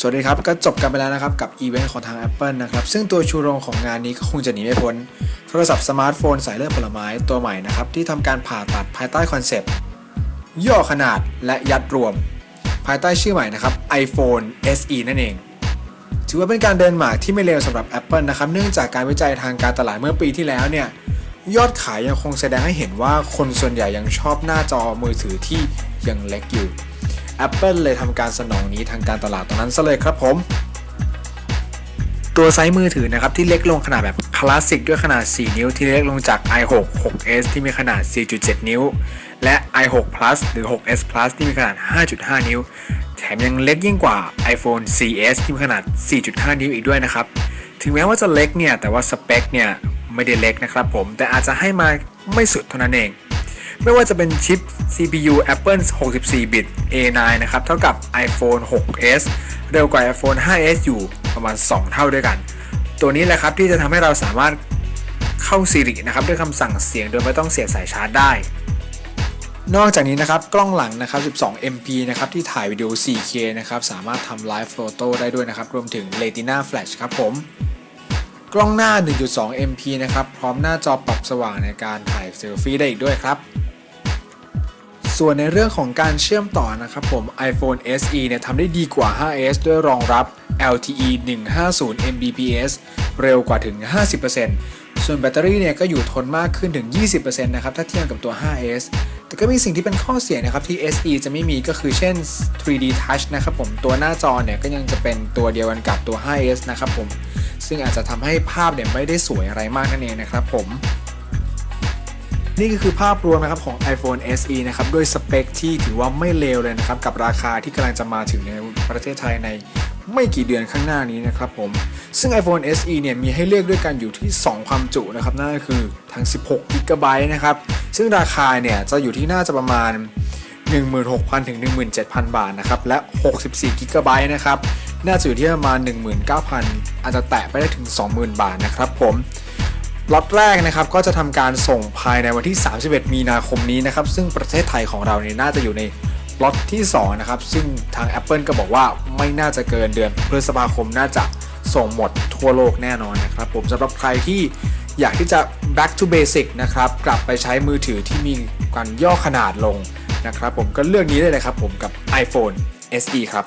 สวัสดีครับ ก็จบกันไปแล้วนะครับ กับอีเวนต์ของทาง Apple นะครับ ซึ่งตัวชูโรงของงานนี้ก็คงจะหนีไม่พ้น โทรศัพท์สมาร์ทโฟนสายเลือดผลไม้ตัวใหม่นะครับ ที่ทำการผ่าตัดภายใต้คอนเซปต์ย่อขนาดและยัดรวม ภายใต้ชื่อใหม่นะครับ iPhone SE นั่นเอง ถือว่าเป็นการเดินหมากที่ไม่เลวสำหรับ Apple นะครับ เนื่องจากการวิจัยทางการตลาดเมื่อปีที่แล้วเนี่ยยอดขายยังคงแสดงให้เห็นว่าคนส่วนใหญ่ยังชอบหน้าจอมือถือที่ยังเล็กอยู่ Apple เลยทำการสนองนี้ทางการตลาดตรงนั้นซะเลยครับผม ตัวไซส์มือถือนะครับที่เล็กลงขนาดแบบคลาสสิกด้วยขนาด 4 นิ้วที่เล็กลงจาก i6 6s ที่มีขนาด 4.7 นิ้ว และ i6 Plus หรือ 6s Plus ที่มีขนาด 5.5 นิ้ว แถมยังเล็กยิ่งกว่า iPhone 4s ที่มีขนาด 4.5 นิ้วอีกด้วยนะครับ ถึงแม้ว่าจะเล็กเนี่ย แต่ว่าสเปคเนี่ยไม่ได้เล็กนะครับผม แต่อาจจะให้มาไม่สุดเท่านั้นเอง ไม่ว่าจะเป็นชิป CPU Apple 64 บิต A9 นะครับ เท่ากับ iPhone 6s เร็วกว่า iPhone 5s อยู่ประมาณ 2 เท่าด้วยกัน ตัวนี้แหละครับที่จะทำให้เราสามารถเข้า Siri นะครับ ด้วยคำสั่งเสียงโดยไม่ต้องเสียบสายชาร์จได้ นอกจากนี้นะครับ กล้องหลังนะครับ 12 MP นะครับ ที่ถ่ายวิดีโอ 4K นะครับ สามารถทำ Live Photo ได้ด้วยนะครับ รวมถึง Retina Flash ครับผมกล้องหน้า 1.2 MP นะครับ พร้อมหน้าจอปรับสว่างในการถ่ายเซลฟี่ได้อีกด้วยครับ ส่วนในเรื่องของการเชื่อมต่อนะครับผม iPhone SE เนี่ยทำได้ดีกว่า 5s ด้วยรองรับ LTE 150 Mbps เร็วกว่าถึง 50%ส่วนแบตเตอรี่เนี่ยก็อยู่ทนมากขึ้นถึง 20%นะครับถ้าเทียบกับตัว 5s แต่ก็มีสิ่งที่เป็นข้อเสียนะครับที่ SE จะไม่มีก็คือเช่น 3D Touch นะครับผมตัวหน้าจอเนี่ยก็ยังจะเป็นตัวเดียวกันกับตัว 5s นะครับผมซึ่งอาจจะทำให้ภาพเนี่ยไม่ได้สวยอะไรมากนั่นเองนะครับผม นี่ก็คือภาพรวมนะครับของ iPhone SE นะครับด้วยสเปคที่ถือว่าไม่เลวเลยนะครับ กับราคาที่กำลังจะมาถึงในประเทศไทยในไม่กี่เดือนข้างหน้านี้นะครับผม ซึ่ง iPhone SE เนี่ยมีให้เลือกด้วยกันอยู่ที่ 2 ความจุนะครับ นั่นก็คือทั้ง 16 g b นะครับ ซึ่งราคาเนี่ยจะอยู่ที่น่าจะประมาณ 16,000 ถึง 17,000 บาทนะครับ และ 64 g b นะครับ น่าจะอยู่ที่ประมาณ 19,000 อาจจะแตะไปได้ถึง 20,000 บาทนะครับผม ล็อตแรกนะครับก็จะทำการส่งภายในวันที่ 31 มีนาคมนี้นะครับ ซึ่งประเทศไทยของเราเนี่ยน่าจะอยู่ในล็อตที่ 2 นะครับ ซึ่งทาง Apple ก็บอกว่าไม่น่าจะเกินเดือนพฤษภาคมน่าจะส่งหมดทั่วโลกแน่นอนนะครับ ผมสำหรับใครที่อยากที่จะ back to basic นะครับ กลับไปใช้มือถือที่มีการย่อขนาดลงนะครับ ผมก็เลือกนี้ได้เลยครับผมกับ iPhone SE ครับ